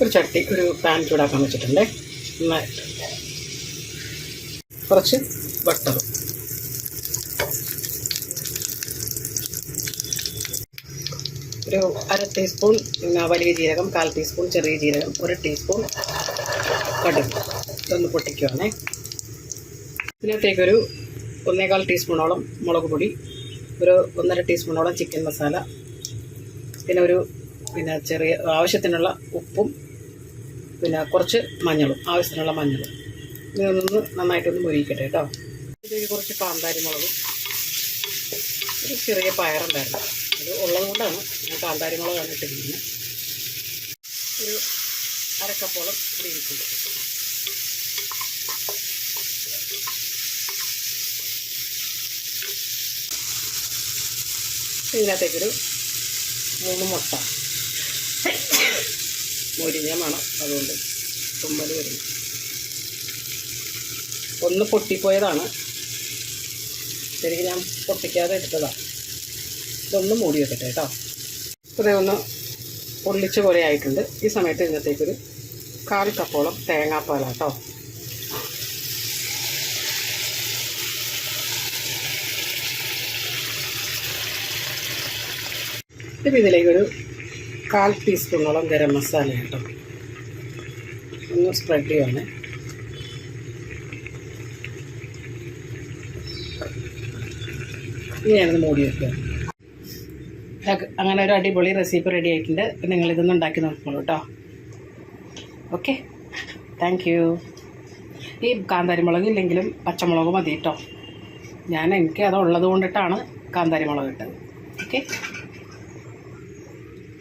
ഒരു ചട്ടി ഒരു പാൻ ചൂടാക്കാൻ വെച്ചിട്ടുണ്ട്. നന്നായിട്ട് കുറച്ച് ബട്ടർ ഒരു അര ടീസ്പൂൺ വലിയ ജീരകം കാൽ ടീസ്പൂൺ ചെറിയ ജീരകം ഒരു ടീസ്പൂൺ കടുക്. ഇതൊന്ന് പൊട്ടിക്കുവാണേ. ഇതിനകത്തേക്കൊരു ഒന്നേകാൽ ടീസ്പൂണോളം മുളക് പൊടി ഒരു ഒന്നര ടീസ്പൂണോളം ചിക്കൻ മസാല പിന്നെ ഒരു പിന്നെ ചെറിയ ആവശ്യത്തിനുള്ള ഉപ്പും പിന്നെ കുറച്ച് മഞ്ഞളും ആവശ്യത്തിനുള്ള മഞ്ഞളും. ഇതൊന്ന് നന്നായിട്ടൊന്ന് മുരിക്കട്ടെ കേട്ടോ. ഇതിലേക്ക് കുറച്ച് കാന്താരി മുളകും. ഒരു ചെറിയ പയറുണ്ടായിരുന്നു. അത് ഉള്ളത് കൊണ്ടാണ് ഞാൻ കാന്താരി മുളകാണ് ഇട്ടിരിക്കുന്നത് ഒരു അരക്കപ്പോളം ഗ്രീൻസുണ്ട് ഇതിനകത്തേക്കൊരു മൂന്ന് മുട്ട. മുരിഞ്ഞ മണം അതുകൊണ്ട് തുമ്മൽ വരുന്നു. ഒന്ന് പൊട്ടിപ്പോയതാണ്. ശരിക്കും ഞാൻ പൊട്ടിക്കാതെ എടുത്തതാണ് ഇതൊന്ന് മൂടി വെക്കട്ടെ കേട്ടോ. ഇതേ ഒന്ന് പൊള്ളിച്ച പോലെ ആയിട്ടുണ്ട്. ഈ സമയത്ത് ഇന്നത്തേക്കൊരു കാൽ കപ്പോളം തേങ്ങാപ്പാലാട്ടോ ഇപ്പം ഇതിലേക്കൊരു കാൽ ടീസ്പൂണോളം ഗരം മസാല കേട്ടോ. ഒന്ന് സ്പ്രെഡ് ചെയ്യുവാണ്. ഇനി മൂടി വെക്കുക അങ്ങനെ ഒരു അടിപൊളി റെസിപ്പി റെഡി ആയിട്ടുണ്ട്. അപ്പം നിങ്ങൾ ഇതൊന്ന് ഉണ്ടാക്കി നോക്കോളൂ കേട്ടോ. ഓക്കെ താങ്ക് യു ഈ കാന്താരി മുളക് ഇല്ലെങ്കിലും പച്ചമുളക് മതി കേട്ടോ. ഞാൻ എനിക്ക് അത് ഉള്ളത് കൊണ്ടിട്ടാണ് കാന്താരി മുളക് ഇട്ടത്. ഓക്കെ